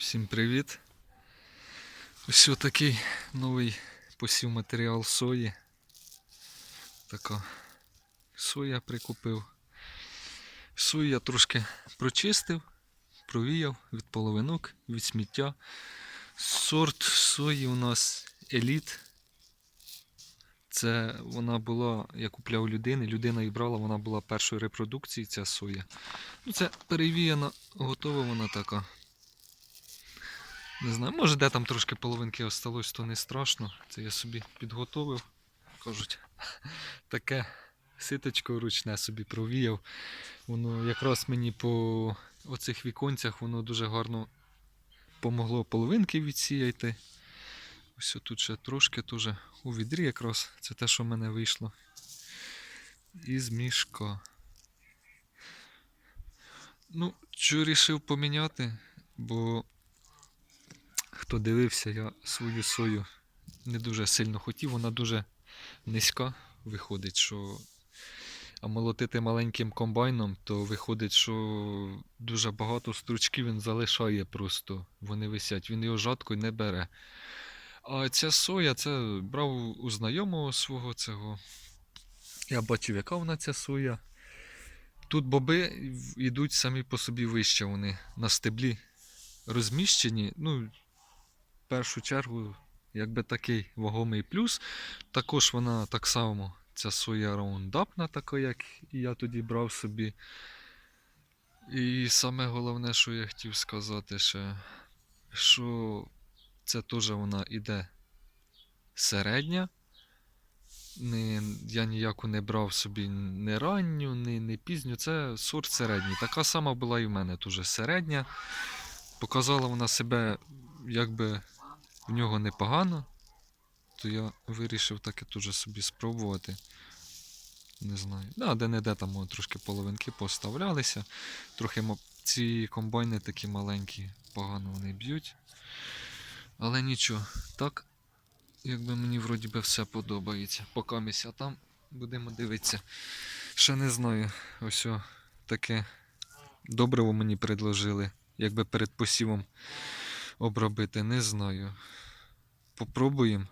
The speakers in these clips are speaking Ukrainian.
Всім привіт! Ось такий новий посів матеріал сої. Така соя прикупив. Сою я трошки прочистив, провіяв від половинок, від сміття. Сорт сої у нас еліт. Це вона була, я купляв людини, людина її брала, вона була першої репродукції, ця соя. Ну, це перевіяна, готова вона така. Не знаю, може де там трошки половинки осталось, то не страшно. Це я собі підготовив. Кажуть, таке ситочко ручне собі провіяв. Воно якраз мені по оцих віконцях воно дуже гарно помогло половинки відсіяти. Ось тут ще трошки теж у відрі якраз. Це те, що в мене вийшло. Із мішка. Ну, що вирішив поміняти, бо хто дивився, я свою сою не дуже сильно хотів, вона дуже низька виходить, що. А молотити маленьким комбайном, то виходить, що дуже багато стручків він залишає просто. Вони висять, він його жатко не бере. А ця соя, це брав у знайомого свого цього. Я бачив, яка вона ця соя. Тут боби йдуть самі по собі вище вони на стеблі розміщені. Ну, першу чергу, якби такий вагомий плюс. Також вона так само, ця соя раундапна, така, як і я тоді брав собі. І саме головне, що я хотів сказати ще, що це теж вона іде середня. Не, я ніяку не брав собі не ранню, не, не пізню. Це сорт середній. Така сама була і в мене теж середня. Показала вона себе якби в нього непогано, то я вирішив таке теж собі спробувати. Не знаю. Да, де-не-де там трошки половинки поставлялися. Трохи ці комбайни такі маленькі, погано вони б'ють. Але нічого, так, якби мені вроді би все подобається. Поки місця там будемо дивитися. Ще не знаю. Ось о, таке добриво мені предложили, якби перед посівом обробити, не знаю. Попробуємо,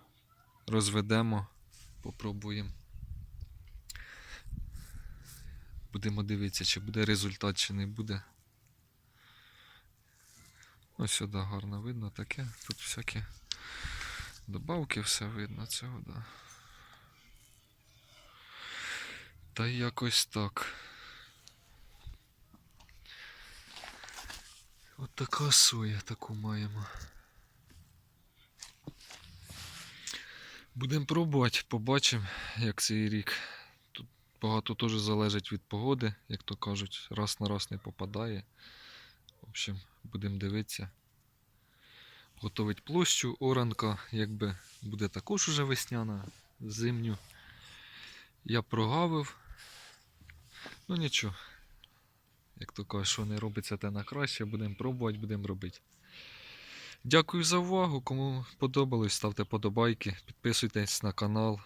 розведемо, попробуємо. Будемо дивитися, чи буде результат, чи не буде. Ось сюди гарно видно таке. Тут всякі добавки, все видно цього, да. Та якось так. От така соя таку маємо. Будемо пробувати, побачимо, як цей рік. Тут багато теж залежить від погоди, як то кажуть, раз на раз не попадає. В общем, будемо дивитися. Готовить площу, оранка, якби буде також уже весняна, зимню. Я прогавив. Ну нічого. Як то кажуть, що не робиться, те на краще. Будемо пробувати, будемо робити. Дякую за увагу. Кому подобалось, ставте подобайки, підписуйтесь на канал.